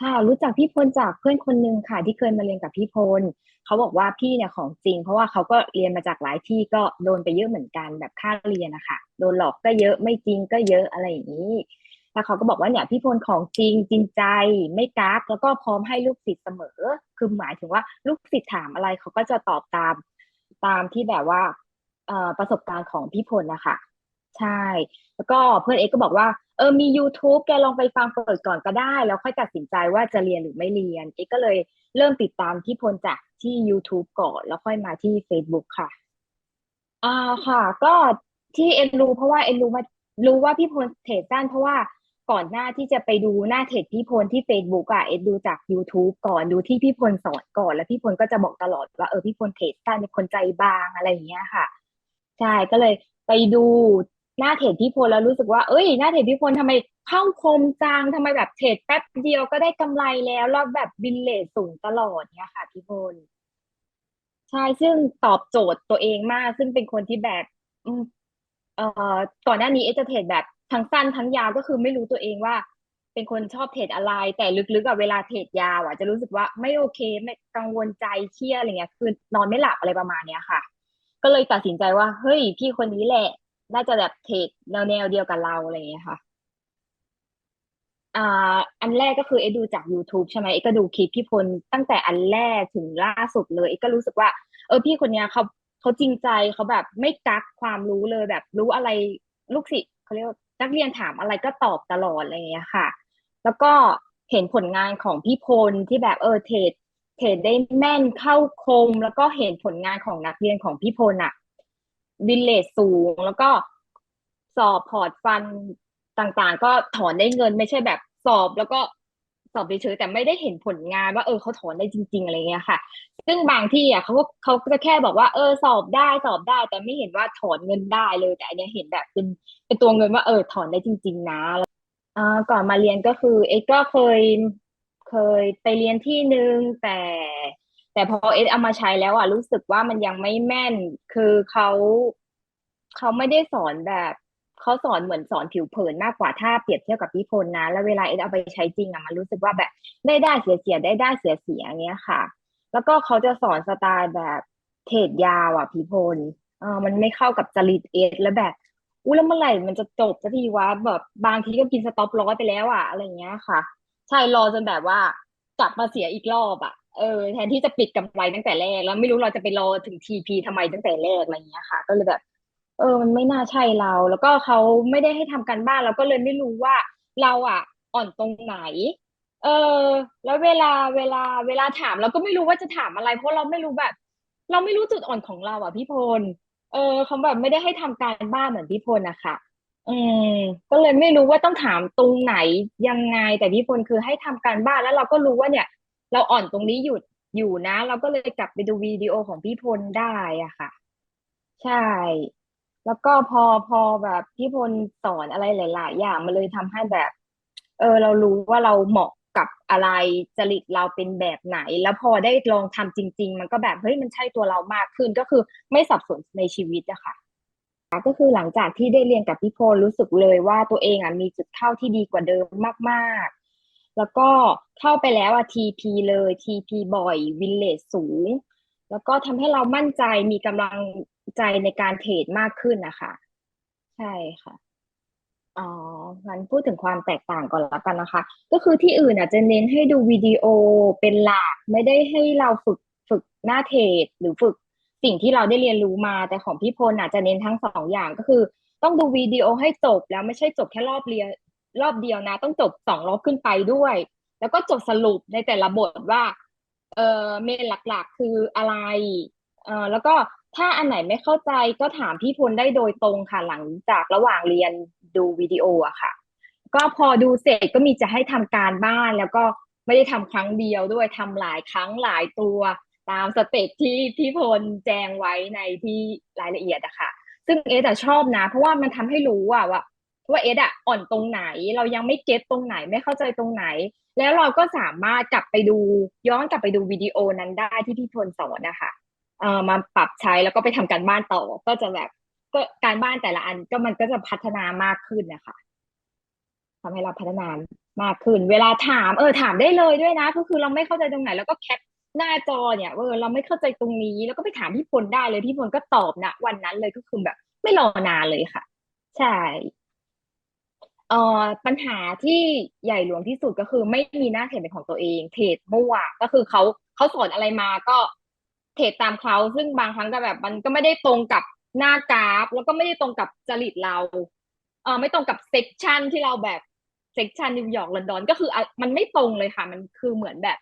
ค่ะรู้จักพี่พลจากเพื่อนคนหนึ่งค่ะ ที่เคยมาเรียนกับพี่พลเขาบอกว่าพี่เนี่ยของจริง เพราะว่าเขาก็เรียนมาจากหลายที่ก็โดนไปเยอะเหมือนกันแบบค่าเรียนนะคะโดนหลอกก็เยอะไม่จริงก็เยอะอะไรอย่างนี้แล้วเขาก็บอกว่าเนี่ยพี่พลของจริงจริงใจไม่กักแล้วก็พร้อมให้ลูกศิษย์เสมอ คือหมายถึงว่าลูกศิษย์ถามอะไรเขาก็จะตอบตามตามที่แบบว่าประสบการณ์ของพี่พลนะคะใช่ แล้วก็เพื่อนเอกก็บอกว่า เออมี YouTube แกลองไปฟังเปิดก่อนก็ได้ แล้วค่อยตัดสินใจว่าจะเรียนหรือไม่เรียนเอกก็เลยเริ่มติดตามที่พลจากที่ YouTube ก่อน แล้วค่อยมาที่ Facebook ค่ะอ่าค่ะ ก็ที่เอ็นรู้เพราะว่าเอ็นรู้มารู้ว่าพี่พลเทรดสั้นเพราะว่าก่อนหน้าที่จะไปดูหน้าเทรดพี่พลที่ Facebook อะเอ็นดูจาก YouTube ก่อนดูที่พี่พลสอนก่อน แล้วพี่พลก็จะบอกตลอดว่าเออพี่พลเทรดสั้นเป็นคนใจบางอะไรอย่างเงี้ยค่ะใช่ก็เลยไปดู หน้าเทรดพี่พลแล้วรู้สึกว่าเอ้ยหน้าเทรดพี่พลทำไมเข้าคมจังทำไมแบบเทรดแป๊บเดียวก็ได้กำไรแล้วแล้วแบบบินเลทสูงตลอดเนี่ยค่ะพี่พลใช่ซึ่งตอบโจทย์ตัวเองมาก ซึ่งเป็นคนที่แบบเอ่อก่อนหน้านี้เอจะเทรดแบบทั้งสั้นทั้งยาวก็คือไม่รู้ตัวเองว่า เป็นคนชอบเทรดอะไร แต่ลึกๆอะเวลาเทรดยาวอะจะรู้สึกว่าไม่โอเคไม่กังวลใจเครียดอะไรเงี้ยคือนอนไม่หลับอะไรประมาณเนี้ยค่ะ ก็เลยตัดสินใจว่าเฮ้ยพี่คนนี้แหละ น่าจะแบบเทรดแนวแนวเดียวกับเราอะไรอย่างเงี้ยค่ะ อ่า อันแรกก็คือเอ็ดูจาก YouTube ใช่ไหมเอ็ก็ดูคลิปพี่พลตั้งแต่อันแรกถึงล่าสุดเลยเอ็ก็รู้สึกว่า เออพี่คนเนี้ยเขาเขาจริงใจเขาแบบไม่กักความรู้เลยแบบรู้อะไรลูกศิษย์เขาเรียกว่านักเรียนถามอะไรก็ตอบตลอดอะไรอย่างเงี้ยค่ะ แล้วก็เห็นผลงานของพี่พลที่แบบเออเทรดเทรดได้แม่นเข้าคม แล้วก็เห็นผลงานของนักเรียนของพี่พลอะ วินเลทสูง แล้วก็สอบพอร์ตฟันต่างๆ ก็ถอนได้เงินไม่ใช่แบบสอบแล้วก็สอบเฉยๆแต่ไม่ได้เห็นผลงานว่าเออเขาถอนได้จริง ๆ อะไรเงี้ยค่ะ ซึ่งบางที่อะเขาก็เขาก็จะแค่บอกว่าเออสอบได้สอบได้ แต่ไม่เห็นว่าถอนเงินได้เลย แต่อันเนี้ยเห็นแบบเป็นเป็นตัวเงินว่าเออถอนได้จริง ๆ นะอ่าก่อนมาเรียนก็คือ เอ็กก็เคยเคยไปเรียนที่นึงแต่ แต่พอเอ็กเอามาใช้แล้วอะรู้สึกว่ามันยังไม่แม่น คือเขา เขาไม่ได้สอนแบบเขาสอนเหมือนสอนผิวเผินมากกว่าถ้าเปรียบเทียบกับพี่พลนะ แล้วเวลาเอ็กเอาไปใช้จริงอะมันรู้สึกว่าแบบได้ได้เสียเสียได้ได้เสียเสียอย่างเงี้ยค่ะ แล้วก็เขาจะสอนสไตล์แบบเทรดยาวอะพี่พลเออมันไม่เข้ากับจริตเอสแล้วแบบอู้แล้วเมื่อไหร่มันจะจบสักทีวะแบบบางทีก็กินสต็อปลอสไปแล้วอะอะไรเงี้ยค่ะ ใช่รอจนแบบว่ากลับมาเสียอีกรอบอะเออแทนที่จะปิดกำไรตั้งแต่แรก แล้วไม่รู้เราจะไปรอถึงทีพีทำไมตั้งแต่แรกอะไรเงี้ยค่ะ ก็เลยแบบ เออ มันไม่น่าใช่เรา แล้วก็เขาไม่ได้ให้ทำการบ้านเราก็เลยไม่รู้ว่าเราอะ อ่อนตรงไหน เออ แล้วเวลาเวลาเวลาถามเราก็ไม่รู้ว่าจะถามอะไร เพราะเราไม่รู้แบบ เราไม่รู้จุดอ่อนของเราอะพี่พล เออเขาแบบไม่ได้ให้ทำการบ้านเหมือนพี่พลนะคะอืมก็เลยไม่รู้ว่าต้องถามตรงไหนยังไง แต่พี่พลคือให้ทำการบ้านแล้วเราก็รู้ว่าเนี่ย เราอ่อนตรงนี้อยู่อยู่นะ เราก็เลยกลับไปดูวิดีโอของพี่พลได้อะค่ะ ใช่ แล้วก็พอพอแบบพี่พลสอนอะไรหลาย ๆ อย่างมันเลยทำให้แบบ เออ เรารู้ว่าเราเหมาะกับอะไรจริตเราเป็นแบบไหน แล้วพอได้ลองทำจริง ๆ มันก็แบบเฮ้ยมันใช่ตัวเรามากขึ้นก็คือไม่สับสนในชีวิตอะค่ะ ก็คือหลังจากที่ได้เรียนกับพี่พลรู้สึกเลยว่าตัวเองอะมีจุดเข้าที่ดีกว่าเดิมมาก ๆ แล้วก็เข้าไปแล้วอะทีพีเลยทีพีบ่อยวินเลจสูงแล้วก็ทำให้เรามั่นใจมีกำลัง ใจในการเทรดมากขึ้นนะคะใช่ค่ะ อ๋อ งั้นพูดถึงความแตกต่างก่อนแล้วกันนะคะ ก็คือที่อื่นอะจะเน้นให้ดูวิดีโอเป็นหลัก ไม่ได้ให้เราฝึก ฝึกหน้าเทรด หรือฝึกสิ่งที่เราได้เรียนรู้มา แต่ของพี่พลอะจะเน้นทั้งสองอย่าง ก็คือต้องดูวิดีโอให้จบ แล้วไม่ใช่จบแค่รอบเรียนรอบเดียวนะ ต้องจบสองรอบขึ้นไปด้วย แล้วก็จดสรุปในแต่ละบทว่า เออเมนหลักๆ คืออะไร เออแล้วก็ ถ้าอันไหนไม่เข้าใจก็ถามพี่พลได้โดยตรงค่ะหลังจากระหว่างเรียนดูวิดีโออะค่ะ ก็พอดูเสร็จก็มีจะให้ทำการบ้านแล้วก็ไม่ได้ทำครั้งเดียวด้วยทำหลายครั้งหลายตัวตามสเต็ปที่พี่พลแจ้งไว้ในที่รายละเอียดอะค่ะ ซึ่งเอสชอบนะ เพราะว่ามันทำให้รู้อะว่าว่าเอสอะอ่อนตรงไหน เรายังไม่เก็ตตรงไหนไม่เข้าใจตรงไหน แล้วเราก็สามารถกลับไปดูย้อนกลับไปดูวิดีโอนั้นได้ที่พี่พลสอนนะคะ เอ่อมาปรับใช้แล้วก็ไปทำการบ้านต่อ ก็จะแบบก็การบ้านแต่ละอันก็มันก็จะพัฒนามากขึ้นนะคะทำให้เราพัฒนามากขึ้น เวลาถาม เออถามได้เลยด้วยนะ ก็คือเราไม่เข้าใจตรงไหน แล้วก็แคปหน้าจอเนี่ยเออเราไม่เข้าใจตรงนี้ แล้วก็ไปถามพี่พลได้เลยพี่พลก็ตอบนะวันนั้นเลยก็คือแบบ ไม่รอนานเลยค่ะ ใช่เอ่อปัญหาที่ใหญ่หลวงที่สุดก็คือ ไม่มีหน้าเทรดเป็นของตัวเองเทรดมั่วก็คือเขาเขาสอนอะไรมาก็เทรดตามเขาซึ่งบางครั้งก็แบบมันก็ไม่ได้ตรงกับหน้ากราฟ แล้วก็ไม่ได้ตรงกับจริตเราเออไม่ตรงกับเซกชันที่เราแบบเซกชันนิวยอร์กลอนดอนก็คือมันไม่ตรงเลยค่ะ มันคือเหมือนแบบ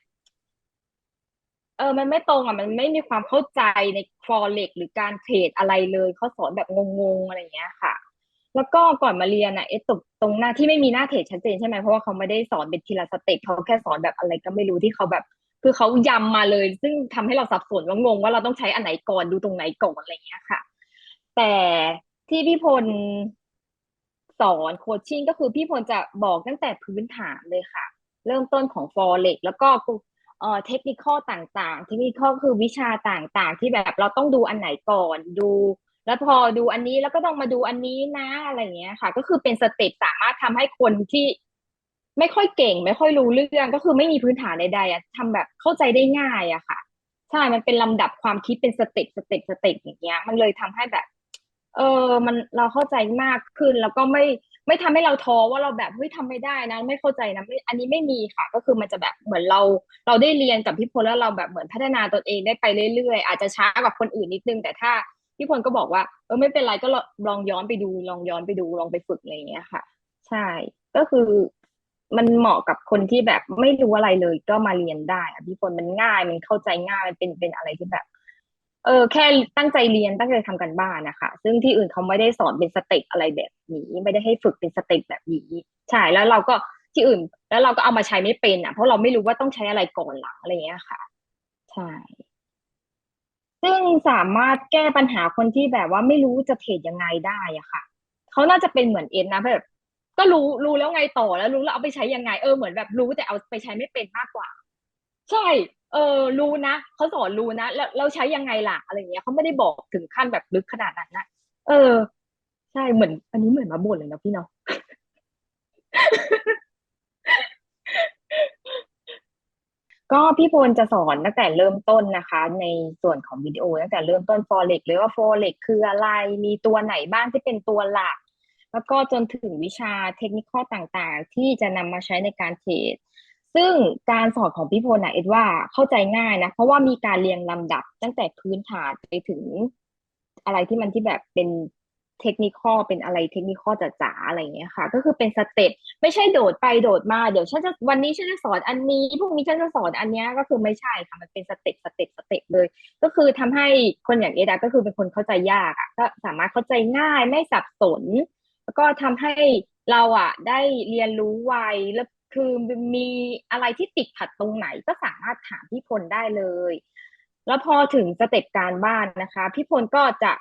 เออ มันไม่ตรงอะ มันไม่มีความเข้าใจในฟอเร็กหรือการเทรดอะไรเลยเขาสอนแบบงงๆอะไรอย่างเงี้ยค่ะ แล้วก็ก่อนมาเรียนอะเอตรงตรงหน้าที่ไม่มีหน้าเทรดชัดเจนใช่ไหมเพราะว่าเขาไม่ได้สอนเป็นทีละสเต็ปเขาแค่สอนแบบอะไรก็ไม่รู้ที่เขาแบบ คือเขายำมาเลย ซึ่งทำให้เราสับสนว่างงว่าเราต้องใช้อันไหนก่อนดูตรงไหนก่อนอะไรเงี้ยค่ะ แต่ที่พี่พลสอนโคชชิ่งก็คือพี่พลจะบอกตั้งแต่พื้นฐานเลยค่ะ เริ่มต้นของ forex แล้วก็เอ่อเทคนิคต่างๆ เทคนิคคือวิชาต่างๆ ที่แบบเราต้องดูอันไหนก่อนดู แล้วพอดูอันนี้แล้วก็ต้องมาดูอันนี้นะอะไรเงี้ยค่ะ ก็คือเป็นสเต็ปสามารถทำให้คนที่ ไม่ค่อยเก่ง ไม่ค่อยรู้เรื่องก็คือไม่มีพื้นฐานใดๆอะทำแบบเข้าใจได้ง่ายอะค่ะ ใช่มันเป็นลำดับความคิดเป็นสเต็ปสเต็ปสเต็ปอย่างเงี้ย มันเลยทำให้แบบ เออมันเราเข้าใจมากขึ้นแล้วก็ไม่ไม่ทำให้เราท้อว่าเราแบบเฮ้ยทำไม่ได้นะ ไม่เข้าใจนะไม่อันนี้ไม่มีค่ะ ก็คือมันจะแบบเหมือนเราเราได้เรียนกับพี่พลแล้วเราแบบเหมือนพัฒนาตนเองได้ไปเรื่อยๆ อาจจะช้ากว่าคนอื่นนิดนึง แต่ถ้าพี่พลก็บอกว่าเออไม่เป็นไรก็ลองย้อนไปดูลองย้อนไปดูลองไปฝึกอะไรอย่างเงี้ยค่ะ ใช่ ก็คือ มันเหมาะกับคนที่แบบไม่รู้อะไรเลยก็มาเรียนได้อะพี่พลมันง่ายมันเข้าใจง่ายมันเป็นเป็นอะไรที่แบบ เออ แค่ตั้งใจเรียนตั้งใจทำกันบ้านนะคะซึ่งที่อื่นเขาไม่ได้สอนเป็นสเต็ปอะไรแบบนี้ ไม่ได้ให้ฝึกเป็นสเต็ปแบบนี้ใช่แล้วเราก็ที่อื่น แล้วเราก็เอามาใช้ไม่เป็นอะเพราะเราไม่รู้ว่าต้องใช้อะไรก่อนหลังอะไรเงี้ยค่ะใช่ซึ่งสามารถแก้ปัญหาคนที่แบบว่าไม่รู้จะเทรดยังไงได้อะค่ะเขาน่าจะเป็นเหมือนเอ็นนะแบบ ก็รู้รู้แล้วไงต่อแล้วรู้แล้วเอาไปใช้ยังไงเออเหมือนแบบรู้แต่เอาไปใช้ไม่เป็นมากกว่า ใช่ เออ รู้นะเขาสอนรู้นะแล้วเราใช้ยังไงล่ะอะไรเงี้ยเขาไม่ได้บอกถึงขั้นแบบลึกขนาดนั้นนะเออ ใช่เหมือน อันนี้เหมือนมาบ่นเลยนะพี่เนาะก็พี่พลจะสอนตั้งแต่เริ่มต้นนะคะ ในส่วนของวิดีโอตั้งแต่เริ่มต้น forex เลยว่า forex คืออะไรมีตัวไหนบ้างที่เป็นตัวหลัก แล้วก็จนถึงวิชาเทคนิคต่างๆ ที่จะนำมาใช้ในการเทรดซึ่งการสอนของพี่พลนะเอ็ดว่าเข้าใจง่ายนะ เพราะว่ามีการเรียงลำดับตั้งแต่พื้นฐานไปถึงอะไรที่มันที่แบบเป็นเทคนิคเป็นอะไรเทคนิคจ๋าๆอะไรเงี้ยค่ะ ก็คือเป็นสเต็ปไม่ใช่โดดไปโดดมาเดี๋ยวฉันจะวันนี้ฉันจะสอนอันนี้พรุ่งนี้ฉันจะสอนอันนี้ก็คือไม่ใช่ค่ะมันเป็นสเต็ปสเต็ปสเต็ปเลย ก็คือทำให้คนอย่างเอดาก็คือเป็นคนเข้าใจยากอะก็สามารถเข้าใจง่ายไม่สับสน แล้วก็ทำให้เราอะได้เรียนรู้ไวแล้วคือมีอะไรที่ติดขัดตรงไหนก็สามารถถามพี่พลได้เลย แล้วพอถึงสเต็ปการบ้านนะคะ พี่พลก็จะ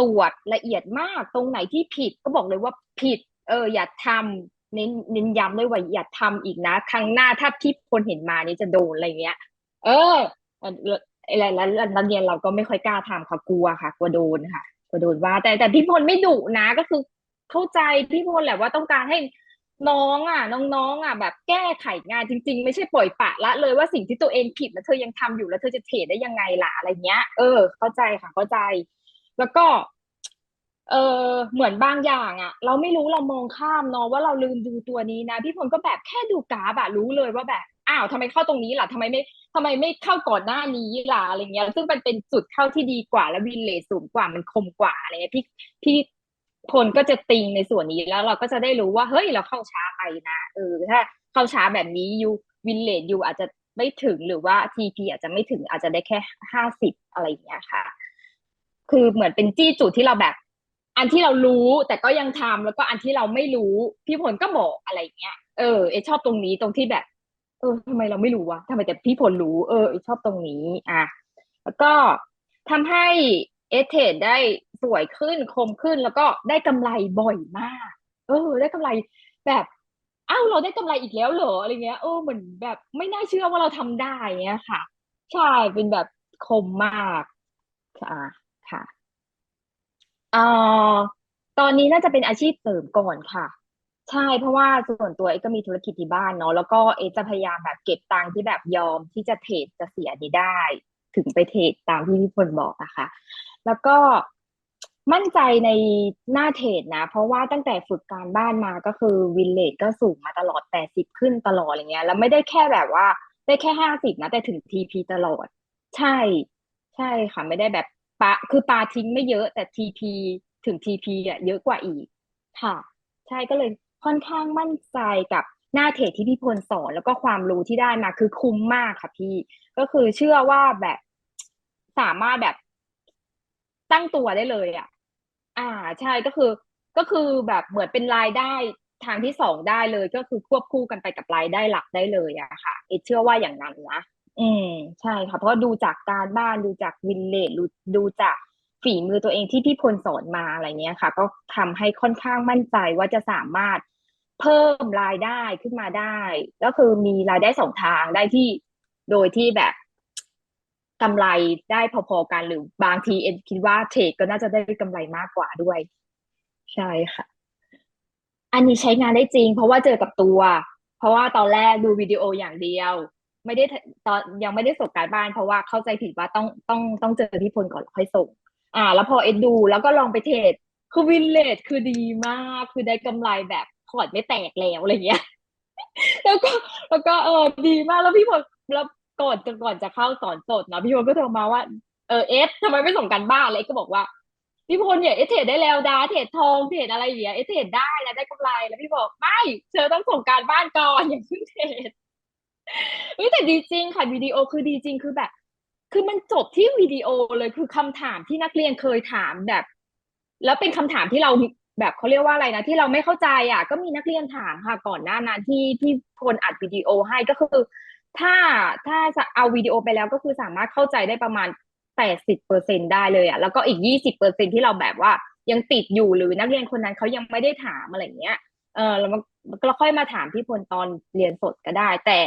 ตรวจละเอียดมากตรงไหนที่ผิดก็บอกเลยว่าผิด เออ อย่าทำเน้นเน้นย้ำเลยว่าอย่าทำอีกนะ ครั้งหน้าถ้าพี่พลเห็นมานี่จะโดนอะไรเงี้ย เอออะไรแล้วนักเรียนเราก็ไม่ค่อยกล้าทำค่ะกลัวค่ะกลัวโดนค่ะกลัวโดนว่า แต่แต่พี่พลไม่ดุนะก็คือ เข้าใจพี่พลแหละว่าต้องการให้น้องอะ น้องๆอะ แบบแก้ไขงานจริง ๆ ไม่ใช่ปล่อยปะละเลยว่าสิ่งที่ตัวเองผิดแล้วเธอยังทำอยู่แล้วเธอจะเทรดได้ยังไงล่ะอะไรเงี้ย เออ เข้าใจค่ะเข้าใจ แล้วก็ เออเหมือนบางอย่างอะ เราไม่รู้เรามองข้ามเนาะว่าเราลืมดูตัวนี้นะพี่พลก็แบบแค่ดูกราฟอะรู้เลยว่าแบบอ้าวทำไมเข้าตรงนี้ล่ะทำไมไม่ทำไมไม่เข้าก่อนหน้านี้ล่ะอะไรเงี้ย ซึ่งมันเป็นจุดเข้าที่ดีกว่าและวินเลทสูงกว่ามันคมกว่าอะไรเงี้ยพี่พี่ คนก็จะติงในส่วนนี้แล้วเราก็จะได้รู้ว่าเฮ้ยเราเข้าช้าไปนะเออถ้าเข้าช้าแบบนี้ยูวินเลทยูอาจจะไม่ถึงหรือว่าทีพอาจจะไม่ถึงอาจจะได้แค่ห้าสิบอะไรอย่างเงี้ยค่ะ คือเหมือนเป็นจี้จุดที่เราแบบ อันที่เรารู้แต่ก็ยังทำแล้วก็อันที่เราไม่รู้พี่พลก็บอกอะไรเงี้ยเออเอชอบตรงนี้ตรงที่แบบ เออทำไมเราไม่รู้วะทำไมแต่พี่พลรู้เออเอชอบตรงนี้ อะแล้วก็ทำให้เอเทรดได้ สวยขึ้นคมขึ้นแล้วก็ได้กำไรบ่อยมาก เออ ได้กำไรแบบอ้าวเราได้กำไรอีกแล้วเหรออะไรเงี้ยเออเหมือนแบบไม่น่าเชื่อว่าเราทำได้เงี้ยค่ะ ใช่เป็นแบบคมมากค่ะค่ะเอ่อตอนนี้น่าจะเป็นอาชีพเสริมก่อนค่ะ ใช่เพราะว่าส่วนตัวเอก็มีธุรกิจที่บ้านเนาะแล้วก็เอจะพยายามแบบเก็บตังค์ที่แบบยอมที่จะเทรดจะเสียนี้ได้ ถึงไปเทรดตามที่พี่พลบอกอะค่ะ แล้วก็ มั่นใจในหน้าเทรดนะ เพราะว่าตั้งแต่ฝึกการบ้านมาก็คือวินเลทก็สูงมาตลอดแปดสิบขึ้นตลอดอย่างเงี้ย แล้วไม่ได้แค่แบบว่าได้แค่ห้าสิบนะ แต่ถึงทีพีตลอด ใช่ ใช่ค่ะ ไม่ได้แบบปาคือปลาทิ้งไม่เยอะแต่ทีพีถึงทีพีอะเยอะกว่าอีก ค่ะ ใช่ก็เลยค่อนข้างมั่นใจกับหน้าเทรดที่พี่พลสอนแล้วก็ความรู้ที่ได้มาคือคุ้มมากค่ะพี่ ก็คือเชื่อว่าแบบสามารถแบบตั้งตัวได้เลยอะอ่า ใช่ก็คือ ก็คือแบบเหมือนเป็นรายได้ทางที่สองได้เลยก็คือควบคู่กันไปกับรายได้หลักได้เลยอะค่ะ เอเชื่อว่าอย่างนั้นนะอืมใช่ค่ะ เพราะดูจากการบ้านดูจากวินเลจดูดูจากฝีมือตัวเองที่พี่พลสอนมาอะไรเงี้ยค่ะ ก็ทำให้ค่อนข้างมั่นใจว่าจะสามารถเพิ่มรายได้ขึ้นมาได้ ก็คือมีรายได้สองทางได้ที่โดยที่แบบ กำไรได้พอๆกันหรือบางทีเอ็นคิดว่าเทรดก็น่าจะได้กำไรมากกว่าด้วย ใช่ค่ะ อันนี้ใช้งานได้จริง เพราะว่าเจอกับตัว เพราะว่าตอนแรกดูวิดีโออย่างเดียว ไม่ได้ตอนยังไม่ได้ส่งการบ้าน เพราะว่าเข้าใจผิดว่าต้องต้องต้องเจอพี่พลก่อนค่อยส่ง อ่า แล้วพอเอ็ดดูแล้วก็ลองไปเทรดคือวินเลทคือดีมากคือได้กำไรแบบพอร์ตไม่แตกแล้วอะไรเงี้ยแล้วก็แล้วก็เออดีมากแล้วพี่พลแล้ว ก่อนก่อนจะเข้าสอนสดเนาะพี่พลก็โทรมาว่าเออเอสทำไมไม่ส่งกันบ้านเลยก็บอกว่า พี่พลเนี่ยเอสเทรดได้แล้วดาเทรดทองเทรดอะไรอย่างเงี้ยเอสเทรดได้แล้วได้กำไรแล้วพี่บอกไม่เธอต้องส่งการบ้านก่อนอย่างเพิ่งเทรดเฮ้ยแต่ดีจริงค่ะวิดีโอคือดีจริงคือแบบ คือมันจบที่วิดีโอเลยคือคำถามที่นักเรียนเคยถามแบบ แล้วเป็นคำถามที่เราแบบเขาเรียกว่าอะไรนะที่เราไม่เข้าใจอะ ก็มีนักเรียนถามค่ะก่อนหน้านั้นที่ที่คนอัดวิดีโอให้ก็คือ ถ้าถ้าเอาวิดีโอไปแล้วก็คือสามารถเข้าใจได้ประมาณแปดสิบเปอร์เซ็นได้เลยอะแล้วก็อีกยี่สิบเปอร์เซ็นที่เราแบบว่ายังติดอยู่หรือนักเรียนคนนั้นเขายังไม่ได้ถามอะไรเงี้ย เออแล้วมันก็ค่อยมาถามพี่พลตอนเรียนสดก็ได้ แต่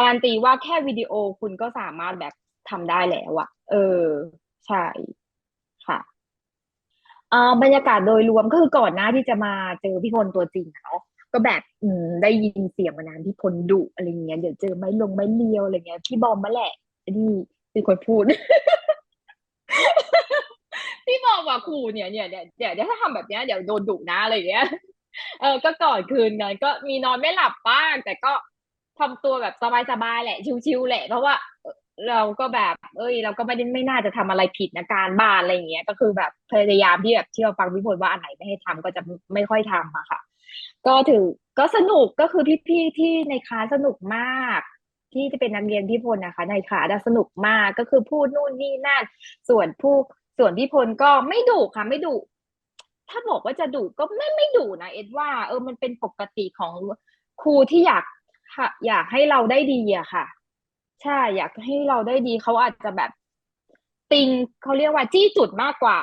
การตีว่าแค่วิดีโอคุณก็สามารถแบบทำได้แล้วอะเออ ใช่ค่ะอ่าบรรยากาศโดยรวมก็คือก่อนหน้าที่จะมาเจอพี่พลตัวจริงเนาะ ก็แบบอืได้ยินเสียงมานานพี่พลดุอะไรเงี้ยเดี๋ยวเจอไม้ลงไม้เลียวอะไรเงี้ยพี่บอมมาแหละนี่เป็นคนพูดพี่บอมว่าครูเนี่ยเนี่ยเนี่ยเดี๋ยวเดี๋ยวถ้าทำแบบเนี้ยเดี๋ยวโดนดุนะอะไรเงี้ยเออก็ก่อนคืนนั้นก็มีนอนไม่หลับบ้าง แต่ก็ทำตัวแบบสบายๆแหละ ชิวๆแหละ เพราะว่าเราก็แบบ เอ้ย เราก็ไม่ได้ไม่น่าจะทำอะไรผิดนะการบ้านอะไรเงี้ย ก็คือแบบพยายามที่แบบที่เราฟังพี่พลว่าอันไหนไม่ให้ทำก็จะไม่ค่อยทำอะค่ะ ก็ถือก็สนุกก็คือพี่ๆที่ในคลาสสนุกมาก ที่จะเป็นนักเรียนพี่พลนะคะ ในคลาสสนุกมากก็คือพูดนู่นนี่นั่นส่วนผู้ส่วนพี่พลก็ไม่ดุค่ะไม่ดุถ้าบอกว่าจะดุก็ไม่ไม่ดุนะเอ็ดว่าเออมันเป็นปกติของครูที่อยากอยากให้เราได้ดีอะค่ะ ใช่อยากให้เราได้ดีเขาอาจจะแบบติงเขาเรียกว่าจี้จุดมากกว่า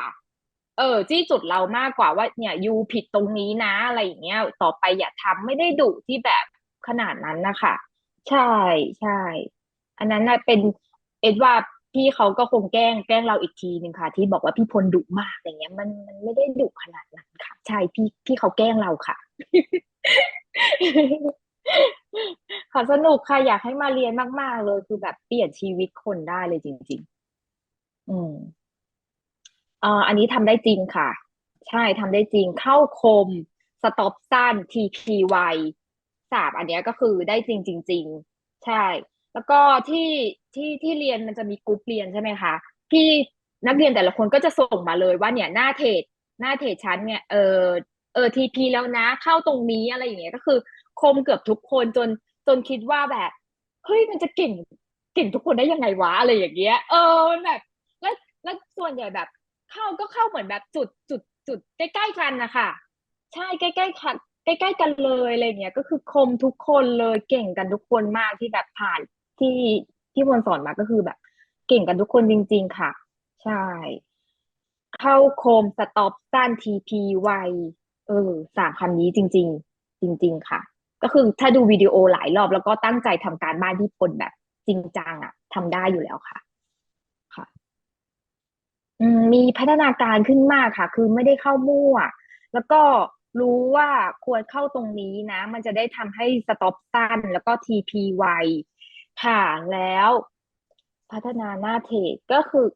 เออจี้จุดเรามากกว่าว่าเนี่ยยูผิดตรงนี้นะ อะไรอย่างเงี้ย ต่อไปอย่าทำไม่ได้ดุที่แบบขนาดนั้นนะคะใช่ใช่ อันนั้นนะเป็นเอ็ดว่าพี่เขาก็คงแกล้งแกล้งเราอีกทีหนึ่งค่ะ ที่บอกว่าพี่พลดุมากอย่างเงี้ย มันมันไม่ได้ดุขนาดนั้นค่ะ ใช่พี่พี่เขาแกล้งเราค่ะค่ะสนุกค่ะอยากให้มาเรียนมาก ๆ เลยคือแบบเปลี่ยนชีวิตคนได้เลยจริง ๆ อืม อ่าอันนี้ทำได้จริงค่ะ ใช่ทำได้จริง เข้าคม สต็อปสั้น TP ไวสามอันนี้ก็คือได้จริงจริง ๆ ใช่ แล้วก็ที่ที่ที่เรียนมันจะมีกรุ๊ปเรียนใช่ไหมคะพี่นักเรียนแต่ละคนก็จะส่งมาเลยว่าเนี่ยหน้าเทรดหน้าเทรดชั้นเนี่ยเออเออทีพีแล้วนะเข้าตรงนี้อะไรอย่างเงี้ยก็คือ คมเกือบทุกคนจนจนคิดว่าแบบเฮ้ยมันจะเก่งเก่งทุกคนได้ยังไงวะอะไรอย่างเงี้ย เออมันแบบแล้วแล้วส่วนใหญ่แบบ เข้าก็เข้าเหมือนแบบจุดจุดจุดใกล้ๆกันนะคะใช่ใกล้ๆกันใกล้ๆกันเลยอะไรเงี้ยก็คือคมทุกคนเลยเก่งกันทุกคนมากที่แบบผ่านที่ที่วนสอนมาก็คือแบบ เก่งกันทุกคนจริง ๆ ค่ะ ใช่ เข้าคมสต็อปสั้นทีพีไวเออสามคำนี้จริง ๆ จริง ๆ ค่ะ ก็คือถ้าดูวิดีโอหลายรอบแล้วก็ตั้งใจทำการบ้านที่พลแบบจริงจังอะทำได้อยู่แล้วค่ะ มีพัฒนาการขึ้นมากค่ะ คือไม่ได้เข้ามั่ว แล้วก็รู้ว่าควรเข้าตรงนี้นะ มันจะได้ทำให้สต็อปสั้น แล้วก็ TP ไวค่ะแล้ว พัฒนาหน้าเทรดก็คือ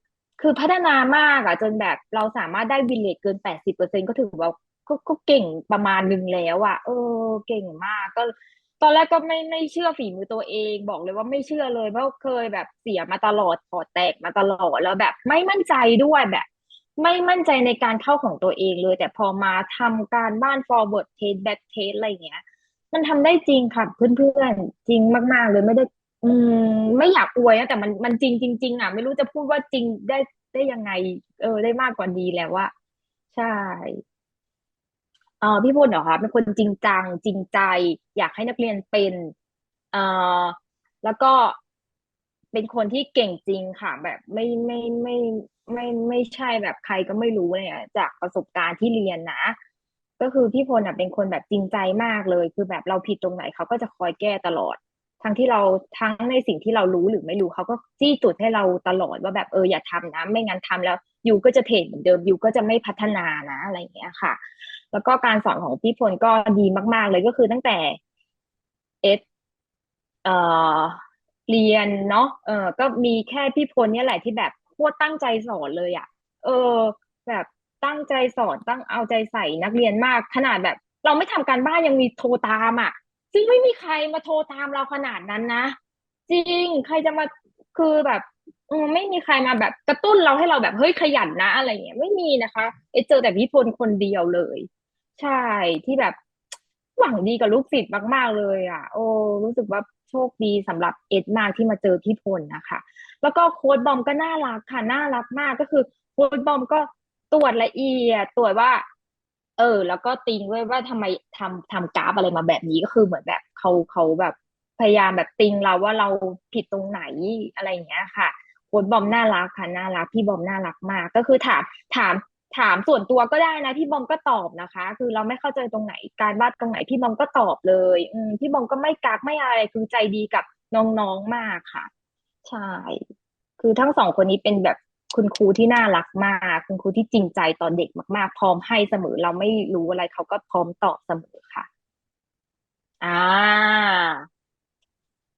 คือพัฒนามากอะจนแบบเราสามารถได้วินเลทเกินแปดสิบเปอร์เซ็นก็ถือว่าก็ก็เก่งประมาณนึงแล้วอะเออ เก่งมากก็ ตอนแรกก็ไม่ไม่เชื่อฝีมือตัวเองบอกเลยว่าไม่เชื่อเลยเพราะเคยแบบเสียมาตลอดพอแตกมาตลอดแล้วแบบไม่มั่นใจด้วยแบบ ไม่มั่นใจในการเข้าของตัวเองเลย แต่พอมาทำการบ้าน forward test back test อะไรเงี้ย มันทำได้จริงค่ะเพื่อนๆจริงมาก ๆ เลยไม่ได้ อืมไม่อยากอวยนะแต่มันมันจริงจริงๆอะไม่รู้จะพูดว่าจริงได้ได้ยังไง เออ ได้มากกว่านี้แล้วว่าใช่ เออพี่พลเหรอคะเป็นคนจริงจังจริงใจ อยากให้นักเรียนเป็นเออแล้วก็เป็นคนที่เก่งจริงค่ะ แบบไม่ไม่ไม่ไม่ไม่ใช่แบบใครก็ไม่รู้เนี่ยจากประสบการณ์ที่เรียนนะ ก็คือพี่พลเป็นคนแบบจริงใจมากเลย คือแบบเราผิดตรงไหนเขาก็จะคอยแก้ตลอด ทั้งที่เราทั้งในสิ่งที่เรารู้หรือไม่รู้เขาก็จี้จุดให้เราตลอดว่าแบบเอออย่าทำนะ ไม่งั้นทำแล้วยูก็จะเทรดเหมือนเดิมยูก็จะไม่พัฒนานะอะไรอย่างเงี้ยค่ะ แล้วก็การสอนของพี่พลก็ดีมาก ๆ เลยก็คือตั้งแต่เอสเอ่อเรียนเนาะเออก็มีแค่พี่พลเนี่ยแหละที่แบบโคตรตั้งใจสอนเลยอะ เออ แบบตั้งใจสอนตั้งเอาใจใส่นักเรียนมาก ขนาดแบบ เราไม่ทำการบ้านยังมีโทรตามอะ ซึ่งไม่มีใครมาโทรตามเราขนาดนั้นนะ จริงใครจะมาคือแบบไม่มีใครมาแบบกระตุ้นเราให้เราแบบเฮ้ยขยันนะอะไรเงี้ยไม่มีนะคะเอเจอแต่พี่พลคนเดียวเลย ใช่ ที่แบบ หวังดีกับลูกศิษย์มาก ๆ เลยอะโอ้รู้สึกว่าโชคดีสำหรับเอ็ดมากที่มาเจอพี่พลนะคะแล้วก็โค้ดบอมก็น่ารักค่ะ น่ารักมาก ก็คือโค้ดบอมก็ตรวจละเอียด ตรวจว่า เออ แล้วก็ติงด้วยว่าทำไมทำทำกราฟอะไรมาแบบนี้ ก็คือเหมือนแบบเขา เขาแบบพยายามแบบติงเราว่าเราผิดตรงไหน อะไรอย่างเงี้ยค่ะ โค้ดบอมน่ารักค่ะ น่ารัก พี่บอมน่ารักมาก ก็คือถาม ถาม ถามส่วนตัวก็ได้นะพี่บอมก็ตอบนะคะ คือเราไม่เข้าใจตรงไหนการบ้านตรงไหนพี่บอมก็ตอบเลย อืมพี่บอมก็ไม่กักไม่อะไรคือใจดีกับน้องๆมากค่ะ ใช่ คือทั้งสองคนนี้เป็นแบบคุณครูที่น่ารักมาก คุณครูที่จริงใจต่อเด็กมากๆ พร้อมให้เสมอเราไม่รู้อะไรเขาก็พร้อมตอบเสมอค่ะ อ่า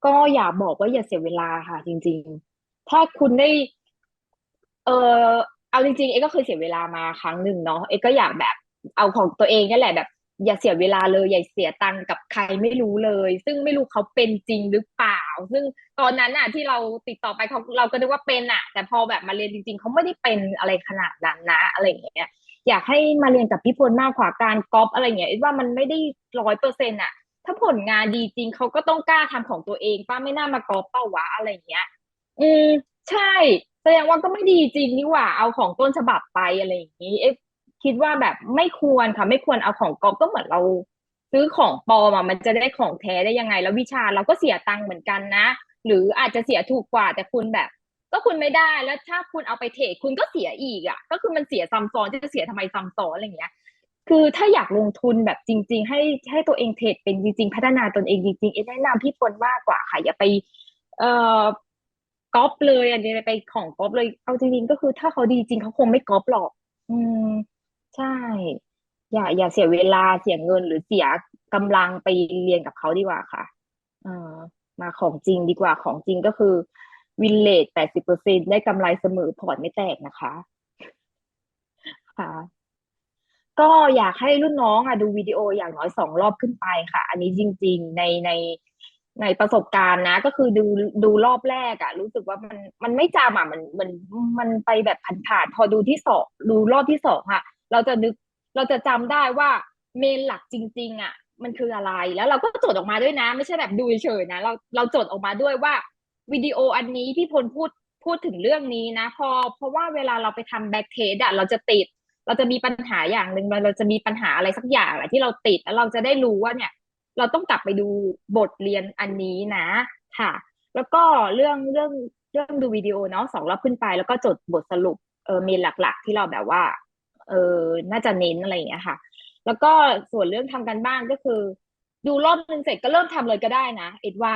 ก็อย่าบอกว่าอย่าเสียเวลาค่ะ จริง ๆ ถ้าคุณได้ เออ เอาจริงๆ เอ๊ก็เคยเสียเวลามาครั้งหนึ่งเนาะ เอ๊ก็อยากแบบเอาของตัวเองนี่แหละแบบ อย่าเสียเวลาเลยอย่าเสียตังค์กับใครไม่รู้เลย ซึ่งไม่รู้เขาเป็นจริงหรือเปล่า ซึ่งตอนนั้นอะที่เราติดต่อไปเขาเราก็นึกว่าเป็นอะ แต่พอแบบมาเรียนจริง ๆเขาไม่ได้เป็นอะไรขนาดนั้นนะอะไรอย่างเงี้ยอยากให้มาเรียนกับพี่พลมากกว่าการก๊อปอะไรเงี้ยว่ามันไม่ได้ร้อยเปอร์เซ็นต์อะ ถ้าผลงานดีจริงเขาก็ต้องกล้าทำของตัวเองป้าไม่น่ามาก๊อปเป้าวะอะไรเงี้ย อืมใช่ ดงว่าก็ไม่ดีจริงนี่หว่าเอาของต้นฉบับไปอะไรอย่างนี้ เอ๊ะคิดว่าแบบไม่ควรค่ะ ไม่ควรเอาของก๊อปก็เหมือนเรา ซื้อของปลอมอะมันจะได้ของแท้ได้ยังไง แล้ววิชาเราก็เสียตังค์เหมือนกันนะ หรืออาจจะเสียถูกกว่า แต่คุณแบบ ก็คุณไม่ได้แล้วถ้าคุณเอาไปเทรดคุณก็เสียอีกอะ ก็คือมันเสียซ้ำซ้อนจะเสียทำไมซ้ำซ้อนอะไรอย่างเงี้ยคือถ้าอยากลงทุนแบบจริง ๆ ให้ให้ตัวเองเทรดเป็นจริงๆ พัฒนาตนเองจริงๆเอ็แนะนำพี่พลมากกว่าค่ะอย่าไปเอ่อ ก๊อปเลยอันนี้ไปของก๊อปเลย เอาจริงๆก็คือถ้าเขาดีจริงเขาคงไม่ก๊อปหรอก อืม ใช่ อย่า อย่าเสียเวลาเสียเงินหรือเสียกำลังไปเรียนกับเขาดีกว่าค่ะเออมาของจริงดีกว่าของจริงก็คือวินเลทแปดสิบเปอร์เซ็นได้กำไรเสมอพอร์ตไม่แตกนะคะ ค่ะ ก็อยากให้รุ่นน้องอะดูวิดีโออย่างน้อยสองรอบขึ้นไปค่ะ อันนี้จริง ๆ ในใน ในประสบการณ์นะ ก็คือดูดูรอบแรกอะรู้สึกว่ามันมันไม่จำอะมันมันมันไปแบบผ่านๆพอดูที่สองดูรอบที่สองอะเราจะนึกเราจะจำได้ว่าเมนหลักจริง ๆอะมันคืออะไรแล้วเราก็จดออกมาด้วยนะ ไม่ใช่แบบดูเฉยๆนะ เราเราจดออกมาด้วยว่าวิดีโออันนี้พี่พลพูดพูดถึงเรื่องนี้นะ พอเพราะว่าเวลาเราไปทำแบ็กเทสอะเราจะติด เราจะมีปัญหาอย่างหนึ่งเราจะมีปัญหาอะไรสักอย่างแหละที่เราติดแล้วเราจะได้รู้ว่าเนี่ย เราต้องกลับไปดูบทเรียนอันนี้นะค่ะ แล้วก็เรื่องเรื่องเรื่องดูวิดีโอเนาะสองรอบขึ้นไป แล้วก็จดบทสรุปเออเมนหลัก ๆ ที่เราแบบว่าเออน่าจะเน้นอะไรอย่างเงี้ยค่ะ แล้วก็ส่วนเรื่องทำกันบ้านก็คือ ดูรอบหนึ่งเสร็จก็เริ่มทำเลยก็ได้นะ เอ็ดว่า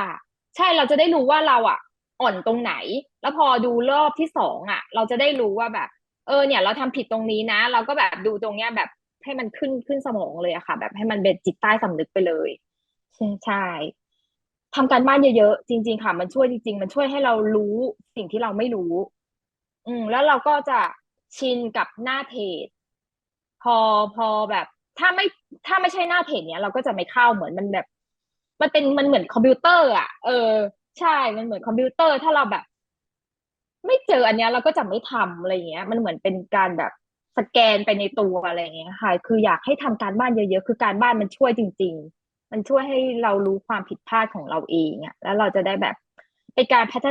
ใช่เราจะได้รู้ว่าเราอะ อ่อนตรงไหน แล้วพอดูรอบที่สองอะ เราจะได้รู้ว่าแบบ เออเนี่ย เราทำผิดตรงนี้นะ เราก็แบบดูตรงเนี้ยแบบให้มันขึ้นขึ้นสมองเลยอะค่ะ แบบให้มันเป็นจิตใต้สำนึกไปเลย ใช่ใช่ทำการบ้านเยอะๆจริง ๆ ค่ะ มันช่วยจริง ๆ มันช่วยให้เรารู้สิ่งที่เราไม่รู้ อืม แล้วเราก็จะชินกับหน้าเพจพอพอแบบ ถ้าไม่ถ้าไม่ใช่หน้าเพจเนี้ยเราก็จะไม่เข้าเหมือนมันแบบ มันเป็นมันเหมือนคอมพิวเตอร์ อะ เออ ใช่มันเหมือนคอมพิวเตอร์ ถ้าเราแบบ ไม่เจออันเนี้ย เราก็จะไม่ทำอะไรเงี้ย มันเหมือนเป็นการแบบสแกนไปในตัวอะไรเงี้ยค่ะ คืออยากให้ทำการบ้านเยอะๆ คือการบ้านมันช่วยจริง ๆ มันช่วยให้เรารู้ความผิดพลาดของเราเองอะแล้วเราจะได้แบบเป็นการพัฒ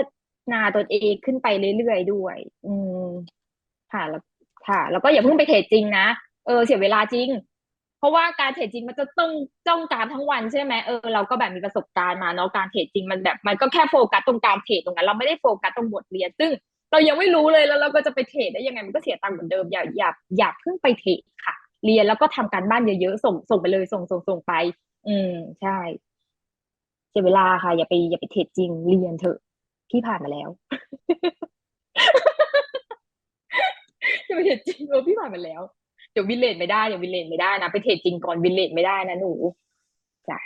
นาตัวเองขึ้นไปเรื่อยๆด้วย อืม ค่ะแล้วค่ะ แล้วก็อย่าเพิ่งไปเทรดจริงนะเออเสียเวลาจริง เพราะว่าการเทรดจริงมันจะต้องจ้องการทั้งวันใช่ไหมเออเราก็แบบมีประสบการณ์มาเนาะการเทรดจริงมันแบบ มันก็แค่โฟกัสตรงการเทรดตรงนั้นเราไม่ได้โฟกัสตรงบทเรียน ซึ่งเรายังไม่รู้เลยแล้วเราก็จะไปเทรดได้ยังไงมันก็เสียตังค์เหมือนเดิมอย่าอย่าอย่าเพิ่งไปเทรดค่ะ เรียนแล้วก็ทำการบ้านเยอะๆส่งส่งไปเลยส่งส่งส่งไป อืม ใช่ เสียเวลาค่ะ อย่าไปอย่าไปเทรดจริง เรียนเถอะ พี่ผ่านมาแล้ว อย่าไปเทรดจริงเออพี่ผ่านมาแล้ว เดี๋ยววินเลนไม่ได้เดี๋ยววินเลนไม่ได้นะ ไปเทรดจริงก่อนวินเลนไม่ได้นะหนูจ้ะ